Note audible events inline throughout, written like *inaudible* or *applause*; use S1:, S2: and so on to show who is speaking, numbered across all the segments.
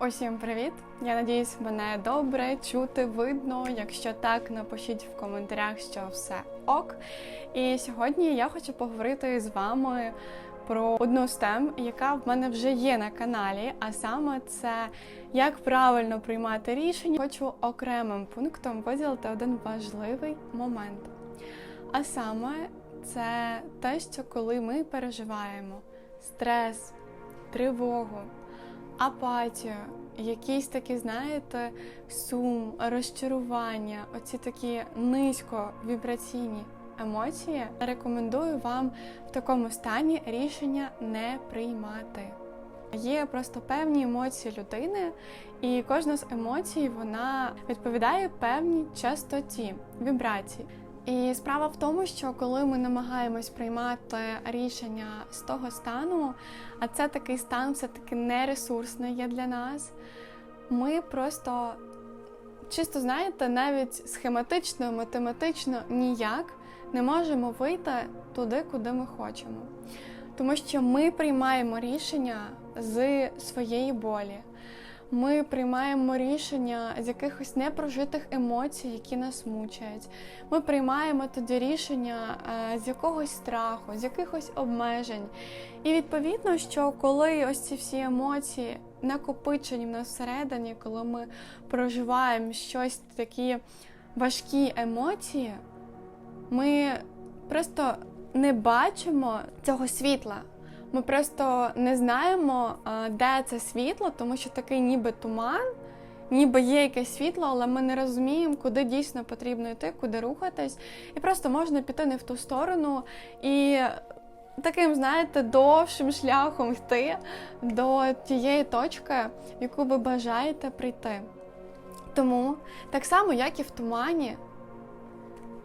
S1: Усім привіт! Я надіюсь, мене добре чути, видно. Якщо так, напишіть в коментарях, що все ок. І сьогодні я хочу поговорити з вами про одну з тем, яка в мене вже є на каналі, а саме це як правильно приймати рішення. Хочу окремим пунктом виділити один важливий момент. А саме це те, що коли ми переживаємо стрес, тривогу, апатію, якісь такі, знаєте, сум, розчарування, оці такі низьковібраційні емоції, рекомендую вам в такому стані рішення не приймати. Є просто певні емоції людини, і кожна з емоцій вона відповідає певній частоті вібрації. І справа в тому, що коли ми намагаємось приймати рішення з того стану, а це такий стан все-таки нересурсний є для нас, ми просто чисто знаєте, навіть схематично, математично ніяк не можемо вийти туди, куди ми хочемо. Тому що ми приймаємо рішення з своєї болі. Ми приймаємо рішення з якихось непрожитих емоцій, які нас мучають. Ми приймаємо тоді рішення е, з якогось страху, з якихось обмежень. І відповідно, що коли ось ці всі емоції накопичені в нас всередині, коли ми проживаємо щось такі важкі емоції, ми просто не бачимо цього світла. Ми просто не знаємо, е, де це світло, тому що такий ніби туман, ніби є якесь світло, але ми не розуміємо, куди дійсно потрібно йти, куди рухатись. І просто можна піти не в ту сторону і таким, знаєте, довшим шляхом йти до тієї точки, в яку ви бажаєте прийти. Тому, так само, як і в тумані,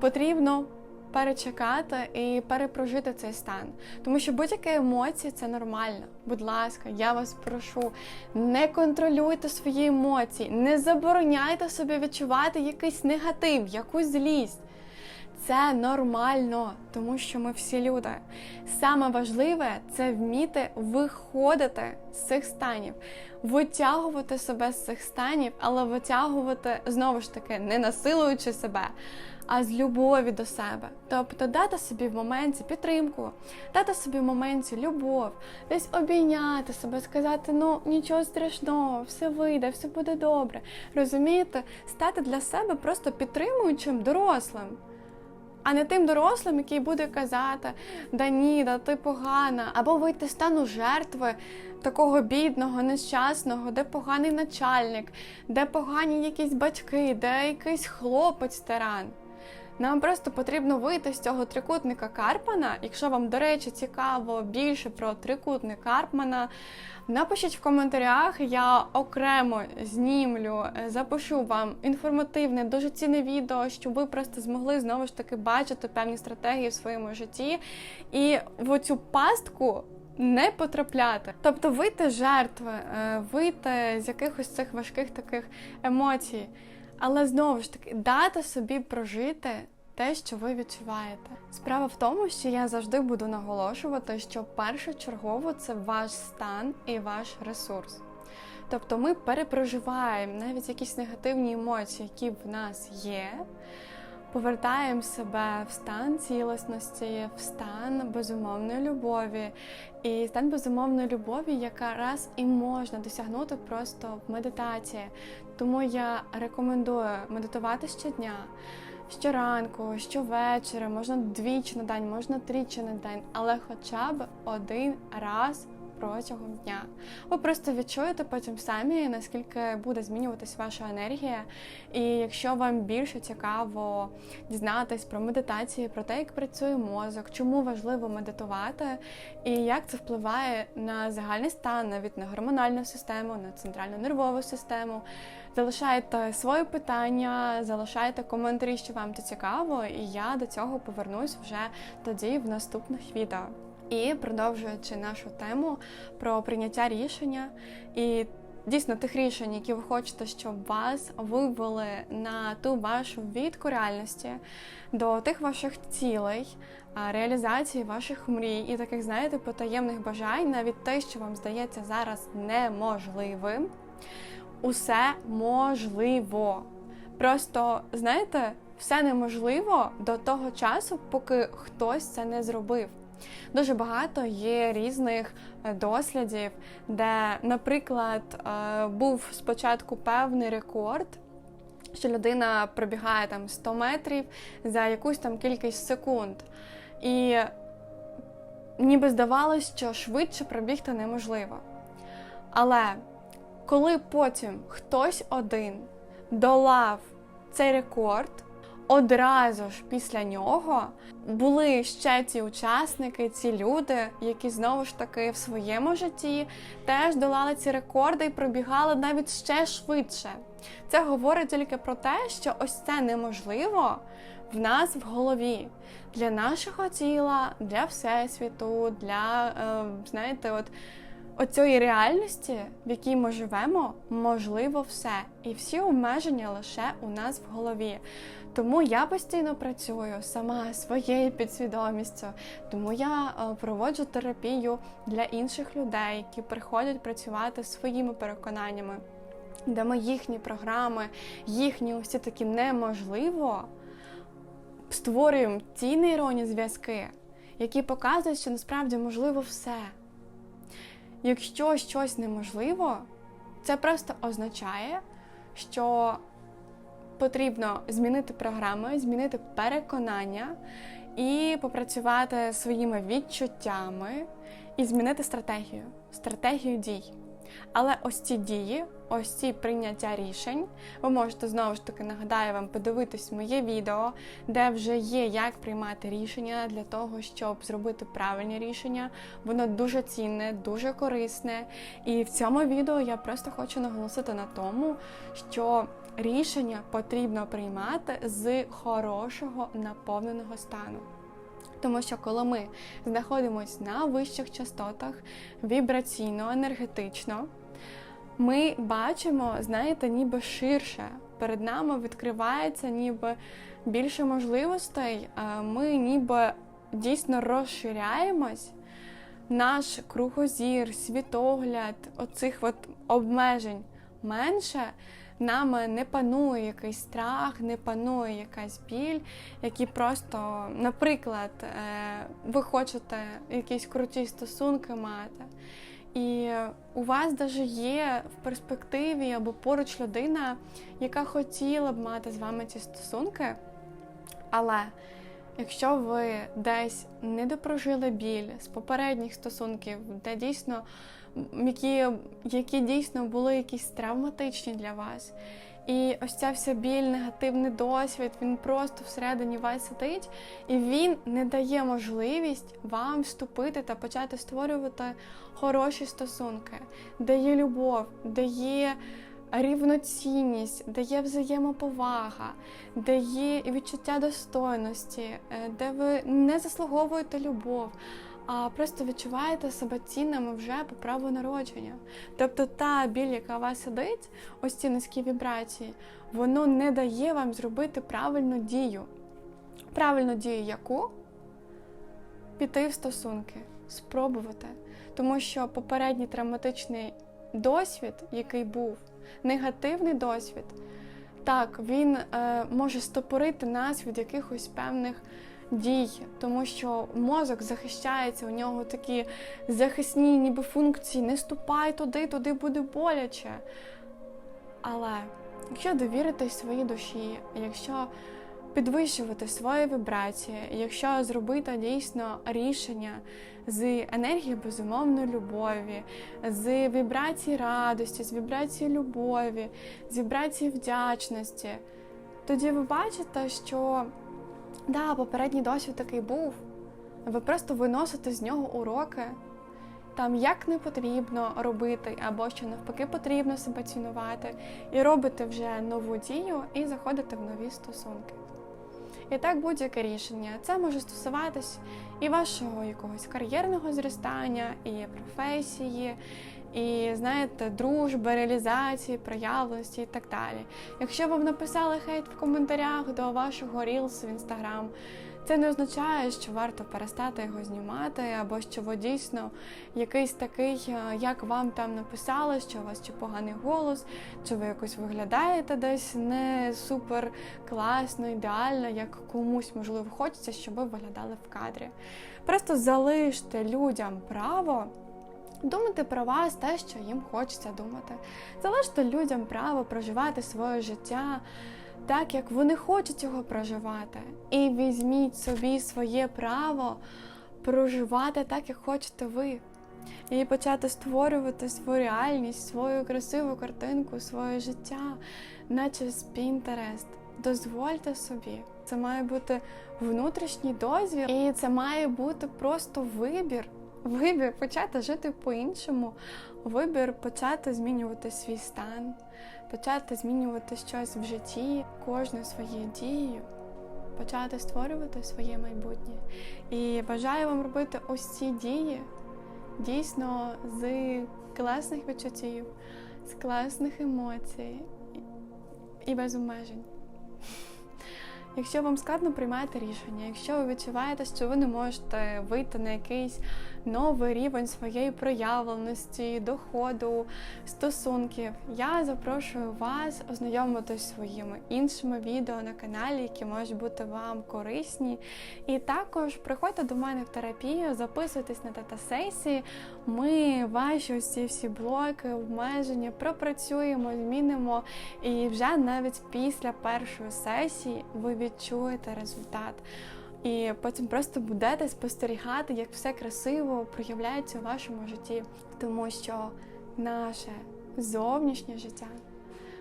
S1: потрібно перечекати і перепрожити цей стан. Тому що будь-які емоції це нормально. Будь ласка, я вас прошу, не контролюйте свої емоції, не забороняйте собі відчувати якийсь негатив, якусь злість. Це нормально, тому що ми всі люди. Саме важливе це вміти виходити з цих станів, витягувати себе з цих станів, але витягувати знову ж таки, не насилуючи себе, а з любові до себе. Тобто дати собі в моменті підтримку, дати собі в моменті любов, десь обійняти себе, сказати, ну нічого страшного, все вийде, все буде добре. Розумієте, стати для себе просто підтримуючим дорослим. А не тим дорослим, який буде казати, да ні, да ти погана, або вийти стану жертви такого бідного, нещасного, де поганий начальник, де погані якісь батьки, де якийсь хлопець тиран. Нам просто потрібно вийти з цього трикутника Карпмана. Якщо вам, до речі, цікаво більше про трикутник Карпмана, напишіть в коментарях, я окремо знімлю, е, запишу вам інформативне, дуже цінне відео, щоб ви просто змогли знову ж таки бачити певні стратегії в своєму житті і в оцю пастку. Не потрапляти, тобто вийти з жертви, е, вийти з якихось цих важких таких емоцій. Але знову ж таки, дати собі прожити те, що ви відчуваєте. Справа в тому, що я завжди буду наголошувати, що першочергово це ваш стан і ваш ресурс. Тобто ми перепроживаємо навіть якісь негативні емоції, які в нас є. Повертаємо себе в стан цілісності, в стан безумовної любові. І стан безумовної любові, яка раз і можна досягнути просто в медитації. Тому я рекомендую медитувати щодня, щоранку, щовечора, можна двічі на день, можна тричі на день, але хоча б один раз протягом дня. Ви просто відчуєте потім самі, наскільки буде змінюватись ваша енергія. І якщо вам більше цікаво дізнатись про медитації, про те, як працює мозок, чому важливо медитувати, і як це впливає на загальний стан, навіть на гормональну систему, на центральну нервову систему. Залишайте свої питання, залишайте коментарі, що вам це цікаво, і я до цього повернусь вже тоді в наступних відео. І продовжуючи нашу тему про прийняття рішення і дійсно тих рішень, які ви хочете, щоб вас вивели на ту вашу відку реальності до тих ваших цілей, реалізації ваших мрій і таких, знаєте, потаємних бажань, навіть те, що вам здається зараз неможливим. Усе можливо. Просто, знаєте, все неможливо до того часу, поки хтось це не зробив. Дуже багато є різних е, дослідів, де, наприклад, е, був спочатку певний рекорд, що людина пробігає там 100 метрів за якусь там кількість секунд. І ніби здавалось, що швидше пробігти неможливо. Але коли потім хтось один долав цей рекорд, одразу ж після нього були ще ті учасники, ці люди, які знову ж таки в своєму житті теж долали ці рекорди і пробігали навіть ще швидше. Це говорить тільки про те, що ось це неможливо в нас в голові для нашого тіла, для всесвіту, для е, знаєте, от. Оцієї реальності, в якій ми живемо, можливо все. І всі обмеження лише у нас в голові. Тому я постійно працюю сама своєю підсвідомістю, тому я е, проводжу терапію для інших людей, які приходять працювати своїми переконаннями, де ми їхні програми, їхні усі такі неможливо створюємо ті нейронні зв'язки, які показують, що насправді можливо все. Якщо щось неможливо, це просто означає, що потрібно змінити програми, змінити переконання і попрацювати своїми відчуттями і змінити стратегію, стратегію дій. Але ось ці дії, ось ці прийняття рішень, ви можете знову ж таки нагадаю вам подивитись моє відео, де вже є як приймати рішення для того, щоб зробити правильні рішення. Воно дуже цінне, дуже корисне. І в цьому відео я просто хочу наголосити на тому, що рішення потрібно приймати з хорошого наповненого стану. Тому що коли ми знаходимося на вищих частотах вібраційно, енергетично, ми бачимо, знаєте, ніби ширше. Перед нами відкривається ніби більше можливостей, ми ніби дійсно розширяємось. Наш кругозір, світогляд, оцих от обмежень менше, нами не панує якийсь страх, не панує якась біль, які просто, наприклад, е, ви хочете якісь круті стосунки мати. І у вас навіть є в перспективі або поруч людина, яка хотіла б мати з вами ці стосунки. Але якщо ви десь не допрожили біль з попередніх стосунків, де дійсно які які дійсно були якісь травматичні для вас. І ось ця вся біль, негативний досвід, він просто всередині вас сидить, і він не дає можливість вам вступити та почати створювати хороші стосунки, де є любов, де є рівноцінність, де є взаємоповага, де є відчуття достойності, е, де ви не заслуговуєте любов а просто відчуваєте себе цінними вже по праву народження. Тобто та біль, яка у вас сидить, ось ці низькі вібрації, воно не дає вам зробити правильну дію. Правильну дію яку? Піти в стосунки, спробувати. Тому що попередній травматичний досвід, який був, негативний досвід, так, він е, може стопорити нас від якихось певних дій, тому що мозок захищається, у нього такі захисні ніби функції, не ступай туди, туди буде боляче. Але якщо довіритись своїй душі, якщо підвищувати свої вібрації, якщо зробити дійсно рішення з енергії безумовної любові, з вібрації радості, з вібрації любові, з вібрації вдячності, тоді ви бачите, що Да, попередній досвід такий був. Ви просто виносите з нього уроки, там як не потрібно робити, або що навпаки потрібно себе цінувати, і робите вже нову дію і заходите в нові стосунки. І так будь-яке рішення. Це може стосуватись і вашого якогось кар'єрного зростання, і професії, і знаєте, дружби, реалізації, проявленості і так далі. Якщо вам написали хейт в коментарях до вашого Reels в Instagram, Це не означає, що варто перестати його знімати, або що ви дійсно якийсь такий, е, як вам там написали, що у вас чи поганий голос, чи ви якось виглядаєте десь не супер класно, ідеально, як комусь можливо хочеться, щоб ви виглядали в кадрі. Просто залиште людям право. Думати про вас те, що їм хочеться думати. Залиште людям право проживати своє життя так, як вони хочуть його проживати. І візьміть собі своє право проживати так, як хочете ви. І почати створювати свою реальність, свою красиву картинку, своє життя, наче з Pinterest. Дозвольте собі. Це має бути внутрішній дозвіл, і це має бути просто вибір. Вибір почати жити по-іншому, вибір почати змінювати свій стан, почати змінювати щось в житті, кожну своєю дією, почати створювати своє майбутнє. І бажаю вам робити ось ці дії дійсно з класних відчуттів, з класних емоцій і без обмежень. Якщо вам складно приймати рішення, якщо ви відчуваєте, що ви не можете вийти на якийсь новий рівень своєї проявленості, доходу, стосунків, я запрошую вас ознайомитися своїми іншими відео на каналі, які можуть бути вам корисні. І також приходьте до мене в терапію, записуйтесь на дата-сесії. Ми ваші усі всі блоки, обмеження пропрацюємо, змінимо. І вже навіть після першої сесії ви відчуєте результат. І потім просто будете спостерігати, як все красиво проявляється у вашому житті, тому що наше зовнішнє життя,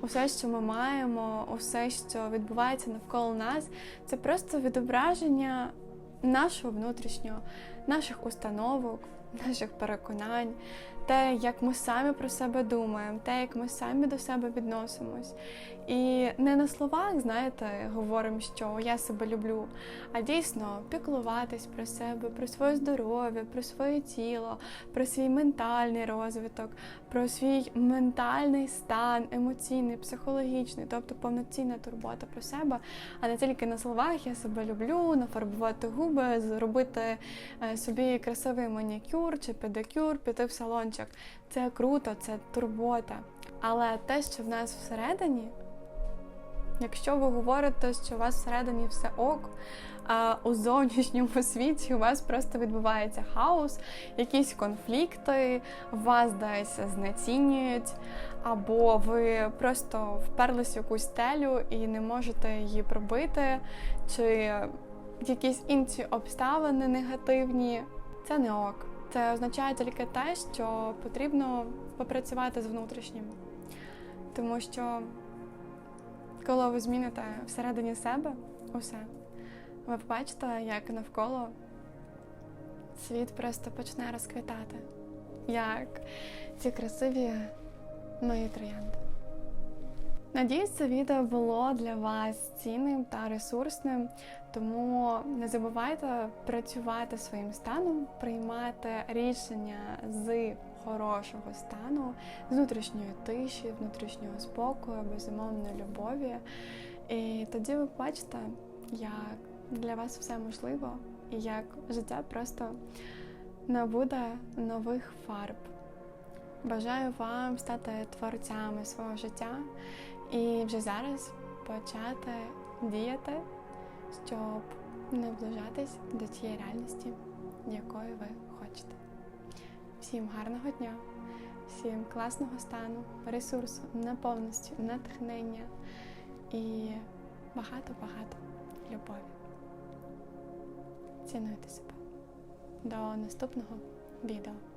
S1: усе, що ми маємо, усе, що відбувається навколо нас, це просто відображення нашого внутрішнього, наших установок, наших переконань, те, як ми самі про себе думаємо, те, як ми самі до себе відносимось. І не на словах, знаєте, говоримо, що я себе люблю, а дійсно піклуватись про себе, про своє здоров'я, про своє тіло, про свій ментальний розвиток, про свій ментальний стан, емоційний, психологічний, тобто повноцінна турбота про себе, а не тільки на словах я себе люблю, нафарбувати губи, зробити е, собі красивий манікюр чи педикюр, піти в салончик. Це круто, це турбота. Але те, що в нас всередині. Якщо ви говорите, що у вас всередині все ок, а у зовнішньому *laughs* світі у вас просто відбувається хаос, якісь конфлікти, вас десь знецінюють, або ви просто вперлись в якусь стелю і не можете її пробити, чи якісь інші обставини негативні, це не ок. Це означає тільки те, що потрібно попрацювати з внутрішнім. Тому що коли ви зміните всередині себе усе, ви побачите, як навколо світ просто почне розквітати, як ці красиві мої троянди. Надіюсь, це відео було для вас цінним та ресурсним, тому не забувайте працювати своїм станом, приймати рішення з хорошого стану, з внутрішньої тиші, внутрішнього спокою, безумовної любові. І тоді ви бачите, як для вас все можливо, і як життя просто набуде нових фарб. Бажаю вам стати творцями свого життя і вже зараз почати діяти, щоб наближатись до тієї реальності, якої ви хочете. Всім гарного дня, всім класного стану, ресурсу, наповненості, натхнення і багато-багато любові. Цінуйте себе. До наступного відео.